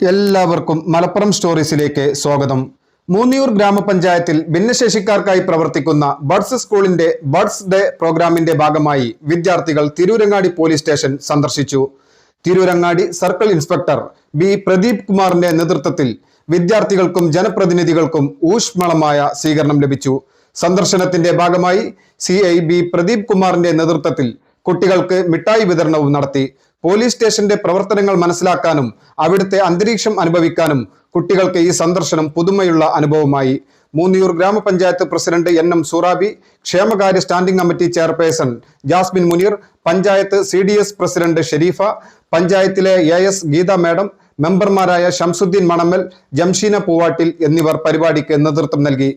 എല്ലാവർക്കും മലപ്പുറം സ്റ്റോറീസിലേക്ക് സ്വാഗതം. മൂന്നിയൂർ ഗ്രാമപഞ്ചായത്തിൽ ഭിന്നശേഷിക്കാർക്കായി പ്രവർത്തിക്കുന്ന ബഡ്സ് സ്കൂളിന്റെ ബഡ്സ് ഡേ പ്രോഗ്രാമിന്റെ ഭാഗമായി വിദ്യാർത്ഥികൾ തിരൂരങ്ങാടി പോലീസ് സ്റ്റേഷൻ സന്ദർശിച്ചു. Tirurangadi circle inspector B Pradeep കുമാറിന്റെ നേതൃത്വത്തിൽ വിദ്യാർത്ഥികൾക്കും ജനപ്രതിനിധികൾക്കും ഊഷ്മളമായ സ്വീകരണം ലഭിച്ചു. സന്ദർശനത്തിന്റെ ഭാഗമായി സി ഐ ബി പ്രദീപ് കുമാറിന്റെ നേതൃത്വത്തിൽ കുട്ടികൾക്ക് മിഠായി വിതരണവും നടത്തി. പോലീസ് സ്റ്റേഷന്റെ പ്രവർത്തനങ്ങൾ മനസ്സിലാക്കാനും അവിടുത്തെ അന്തരീക്ഷം അനുഭവിക്കാനും കുട്ടികൾക്ക് ഈ സന്ദർശനം പുതുമയുള്ള അനുഭവമായി. മൂന്നിയൂർ ഗ്രാമപഞ്ചായത്ത് പ്രസിഡന്റ് എൻ എം സൂറാബി ക്ഷേമകാര്യ standing committee chairperson Jasmin Muneer panchayat C D S president Sherifa പഞ്ചായത്തിലെ എ എസ് ഗീത മാഡം മെമ്പർമാരായ ഷംസുദ്ദീൻ മണമ്മൽ ജംഷീന പൂവാട്ടിൽ എന്നിവർ പരിപാടിക്ക് നേതൃത്വം നൽകി.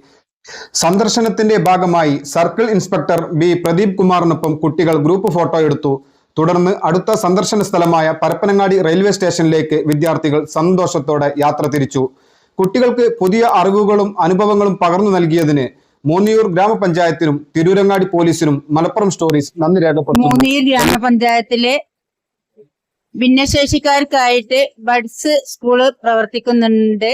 സന്ദർശനത്തിന്റെ ഭാഗമായി സർക്കിൾ ഇൻസ്പെക്ടർ ബി പ്രദീപ് കുമാറിനൊപ്പം കുട്ടികൾ ഗ്രൂപ്പ് ഫോട്ടോ എടുത്തു. തുടർന്ന് അടുത്ത സന്ദർശന സ്ഥലമായ പരപ്പനങ്ങാടി റെയിൽവേ സ്റ്റേഷനിലേക്ക് വിദ്യാർത്ഥികൾ സന്തോഷത്തോടെ യാത്ര തിരിച്ചു. കുട്ടികൾക്ക് പുതിയ അറിവുകളും അനുഭവങ്ങളും പകർന്നു നൽകിയതിന് മൂന്നിയൂർ ഗ്രാമപഞ്ചായത്തിനും തിരൂരങ്ങാടി പോലീസിനും മലപ്പുറം സ്റ്റോറീസ് നന്ദി രേഖപ്പെടുത്തുന്നു. മൂന്നിയൂർ ഗ്രാമപഞ്ചായത്തിലെ ഭിന്നശേഷിക്കാർക്കായിട്ട് ബഡ്സ് സ്കൂൾ പ്രവർത്തിക്കുന്നുണ്ട്.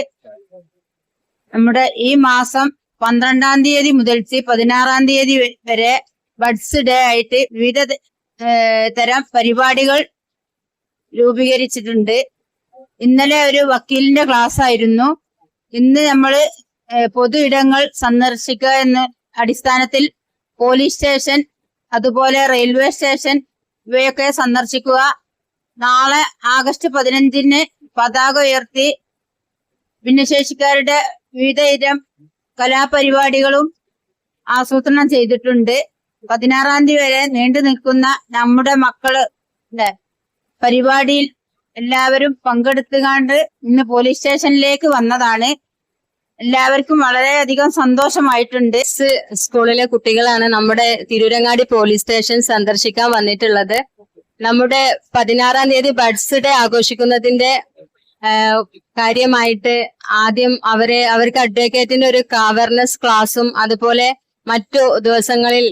നമ്മുടെ ഈ മാസം പന്ത്രണ്ടാം തീയതി മുതൽ പതിനാറാം തീയതി വരെ ബഡ്സ് ഡേ ആയിട്ട് വിവിധ തരം. പരിപാടികൾ രൂപീകരിച്ചിട്ടുണ്ട്. ഇന്നലെ ഒരു വക്കീലിന്റെ ക്ലാസ് ആയിരുന്നു ഇന്ന് നമ്മൾ പൊതു ഇടങ്ങൾ സന്ദർശിക്കുക എന്ന അടിസ്ഥാനത്തിൽ പോലീസ് സ്റ്റേഷൻ അതുപോലെ റെയിൽവേ സ്റ്റേഷൻ ഇവയൊക്കെ സന്ദർശിക്കുക. നാളെ ആഗസ്റ്റ് പതിനഞ്ചിന് പതാക ഉയർത്തി ഭിന്നശേഷിക്കാരുടെ വിവിധ ഇനം കലാപരിപാടികളും ആസൂത്രണം ചെയ്തിട്ടുണ്ട്. പതിനാറാം തീയതി വരെ നീണ്ടു നിൽക്കുന്ന നമ്മുടെ മക്കൾ പരിപാടിയിൽ എല്ലാവരും പങ്കെടുത്തുകാണ്ട് ഇന്ന് പോലീസ് സ്റ്റേഷനിലേക്ക് വന്നതാണ്. എല്ലാവർക്കും വളരെയധികം സന്തോഷമായിട്ടുണ്ട്. സ്കൂളിലെ കുട്ടികളാണ് നമ്മുടെ തിരൂരങ്ങാടി പോലീസ് സ്റ്റേഷൻ സന്ദർശിക്കാൻ വന്നിട്ടുള്ളത്. നമ്മുടെ പതിനാറാം തീയതി ബഡ്സ് ഡേ ആഘോഷിക്കുന്നതിന്റെ കാര്യമായിട്ട് ആദ്യം അവരെ അവർക്ക് അഡ്വക്കേറ്റിന്റെ ഒരു അവയർനെസ് ക്ലാസ്സും അതുപോലെ മറ്റു ദിവസങ്ങളിൽ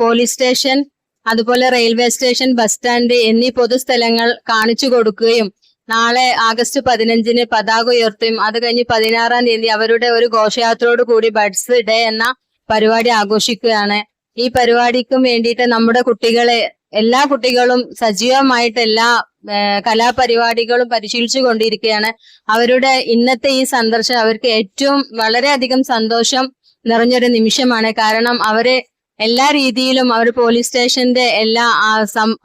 പോലീസ് സ്റ്റേഷൻ അതുപോലെ റെയിൽവേ സ്റ്റേഷൻ ബസ് സ്റ്റാൻഡ് എന്നീ പൊതുസ്ഥലങ്ങൾ കാണിച്ചു കൊടുക്കുകയും നാളെ ആഗസ്റ്റ് പതിനഞ്ചിന് പതാക ഉയർത്തും അത് കഴിഞ്ഞ് പതിനാറാം തീയതി അവരുടെ ഒരു ഘോഷയാത്രയോട് കൂടി ബഡ്സ് ഡേ എന്ന പരിപാടി ആഘോഷിക്കുകയാണ്. ഈ പരിപാടിക്കും വേണ്ടിയിട്ട് നമ്മുടെ കുട്ടികളെ എല്ലാ കുട്ടികളും സജീവമായിട്ട് എല്ലാ കലാപരിപാടികളും പരിശീലിച്ചു കൊണ്ടിരിക്കുകയാണ്. അവരുടെ ഇന്നത്തെ ഈ സന്ദർശനം അവർക്ക് ഏറ്റവും വളരെയധികം സന്തോഷം നിറഞ്ഞൊരു നിമിഷമാണ്. കാരണം അവർ എല്ലാ രീതിയിലും അവർ പോലീസ് സ്റ്റേഷന്റെ എല്ലാ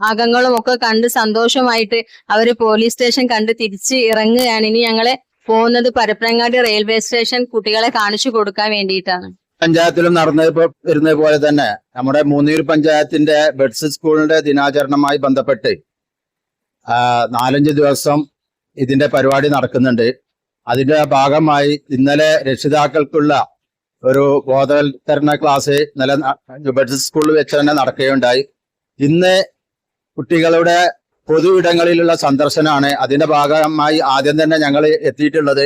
അകങ്ങളും ഒക്കെ കണ്ട് സന്തോഷമായിട്ട് അവർ പോലീസ് സ്റ്റേഷൻ കണ്ട് തിരിച്ച് ഇറങ്ങുകയാണ്. ഇനി ഞങ്ങൾ പോകുന്നത് പരപ്പനങ്ങാടി റെയിൽവേ സ്റ്റേഷൻ കുട്ടികളെ കാണിച്ചു കൊടുക്കാൻ വേണ്ടിയിട്ടാണ്. പഞ്ചായത്തിലും നടന്നത് വരുന്നത് പോലെ തന്നെ നമ്മുടെ മൂന്നൂർ പഞ്ചായത്തിന്റെ ബെഡ്സ് സ്കൂളിന്റെ ദിനാചരണമായി ബന്ധപ്പെട്ട് നാലഞ്ച് ദിവസം ഇതിന്റെ പരിപാടി നടക്കുന്നുണ്ട്. അതിന്റെ ഭാഗമായി ഇന്നലെ രക്ഷിതാക്കൾക്കുള്ള ഒരു ബോധവൽക്കരണ ക്ലാസ് നല്ല ബഡ്ജറ്റ് സ്കൂളിൽ വെച്ച് തന്നെ നടക്കുകയുണ്ടായി. ഇന്ന് കുട്ടികളുടെ പൊതു ഇടങ്ങളിലുള്ള സന്ദർശനമാണ്. അതിന്റെ ഭാഗമായി ആദ്യം തന്നെ ഞങ്ങൾ എത്തിയിട്ടുള്ളത്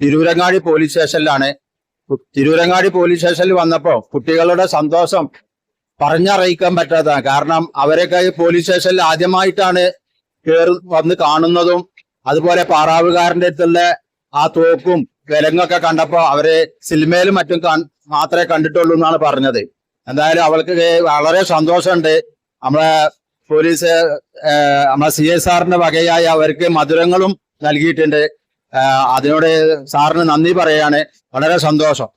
തിരൂരങ്ങാടി പോലീസ് സ്റ്റേഷനിലാണ് തിരൂരങ്ങാടി പോലീസ് സ്റ്റേഷനിൽ വന്നപ്പോ കുട്ടികളുടെ സന്തോഷം പറഞ്ഞറിയിക്കാൻ പറ്റാത്തതാണ്. കാരണം അവരൊക്കെ പോലീസ് സ്റ്റേഷനിൽ ആദ്യമായിട്ടാണ് കയറി വന്ന് കാണുന്നതും അതുപോലെ പാറാവുകാരന്റെ അടുത്തുള്ള ആ തോക്കും വിലങ്ങൊക്കെ കണ്ടപ്പോ അവർ സിനിമയിലും മറ്റും മാത്രമേ കണ്ടിട്ടുള്ളൂ എന്നാണ് പറഞ്ഞത്. എന്തായാലും അവൾക്ക് വളരെ സന്തോഷമുണ്ട്. നമ്മളെ പോലീസ് നമ്മളെ സി എസ് ആറിന്റെ വകയായി അവർക്ക് മധുരങ്ങളും നൽകിയിട്ടുണ്ട്. അതിനോട് സാറിന് നന്ദി പറയാണ്. വളരെ സന്തോഷം.